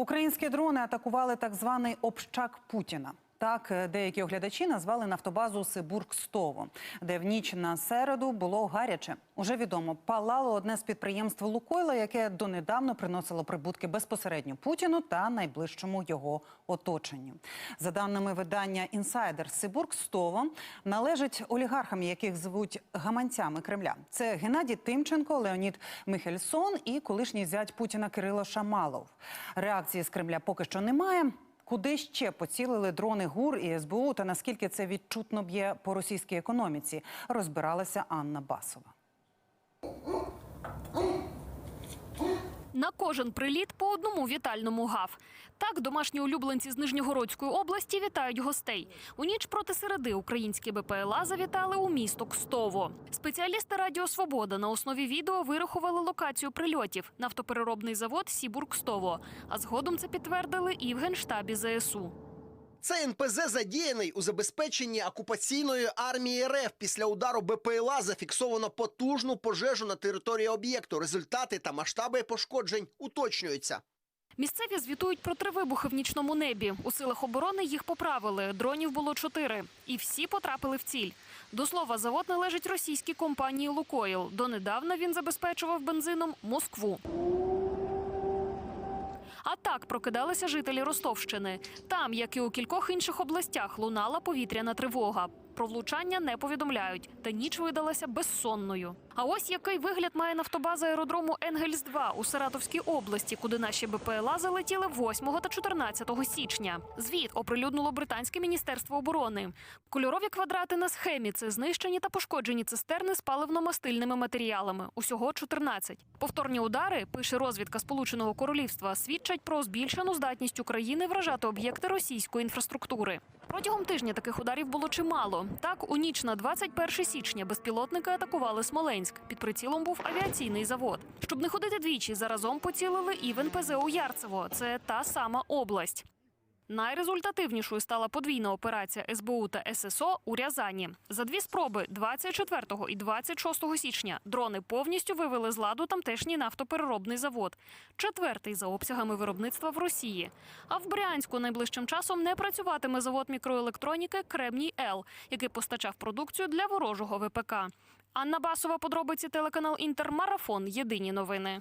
Українські дрони атакували так званий общак Путіна. Так, е, деякі оглядачі назвали нафтобазу Сибург-Стово, де в ніч на середу було гаряче. Уже відомо, палало одне з підприємств Лукойла, яке донедавно приносило прибутки безпосередньо Путіну та найближчому його оточенню. За даними видання Інсайдер, Сибург-Стово належить олігархам, яких звуть гаманцями Кремля. Це Геннадій Тимченко, Леонід Михельсон і колишній зять Путіна Кирило Шамалов. Реакції з Кремля поки що немає. Куди ще поцілили дрони ГУР і СБУ та наскільки це відчутно б'є по російській економіці, розбиралася Анна Басова. На кожен приліт по одному вітальному гав. Так домашні улюбленці з Нижньогородської області вітають гостей. У ніч проти середи українські БПЛА завітали у місто Кстово. Спеціалісти Радіо Свобода на основі відео вирахували локацію прильотів нафтопереробний завод Сібург-Кстово. А згодом це підтвердили і в генштабі ЗСУ. Це НПЗ задіяний у забезпеченні окупаційної армії РФ. Після удару БПЛА зафіксовано потужну пожежу на території об'єкту. Результати та масштаби пошкоджень уточнюються. Місцеві звітують про три вибухи в нічному небі. У силах оборони їх поправили. Дронів було чотири. І всі потрапили в ціль. До слова, завод належить російській компанії «Лукойл». Донедавна він забезпечував бензином Москву. А так прокидалися жителі Ростовщини. Там, як і у кількох інших областях, лунала повітряна тривога. Про влучання не повідомляють, та ніч видалася безсонною. А ось який вигляд має нафтобаза аеродрому Енгельс-2 у Саратовській області, куди наші БПЛА залетіли 8 та 14 січня. Звіт оприлюднило британське міністерство оборони. Кольорові квадрати на схемі це знищені та пошкоджені цистерни з паливно-мастильними матеріалами. Усього 14. Повторні удари, пише розвідка Сполученого Королівства, свідчать про збільшену здатність України вражати об'єкти російської інфраструктури. Протягом тижня таких ударів було чимало. Так, у ніч на 21 січня безпілотники атакували Смоленськ. Під прицілом був авіаційний завод. Щоб не ходити двічі, заразом поцілили і в НПЗ у Ярцево. Це та сама область. Найрезультативнішою стала подвійна операція СБУ та ССО у Рязані. За дві спроби 24 і 26 січня дрони повністю вивели з ладу тамтешній нафтопереробний завод. Четвертий за обсягами виробництва в Росії. А в Брянську найближчим часом не працюватиме завод мікроелектроніки Кремній Л, який постачав продукцію для ворожого ВПК. Анна Басова, подробиці телеканал Інтермарафон. Єдині новини.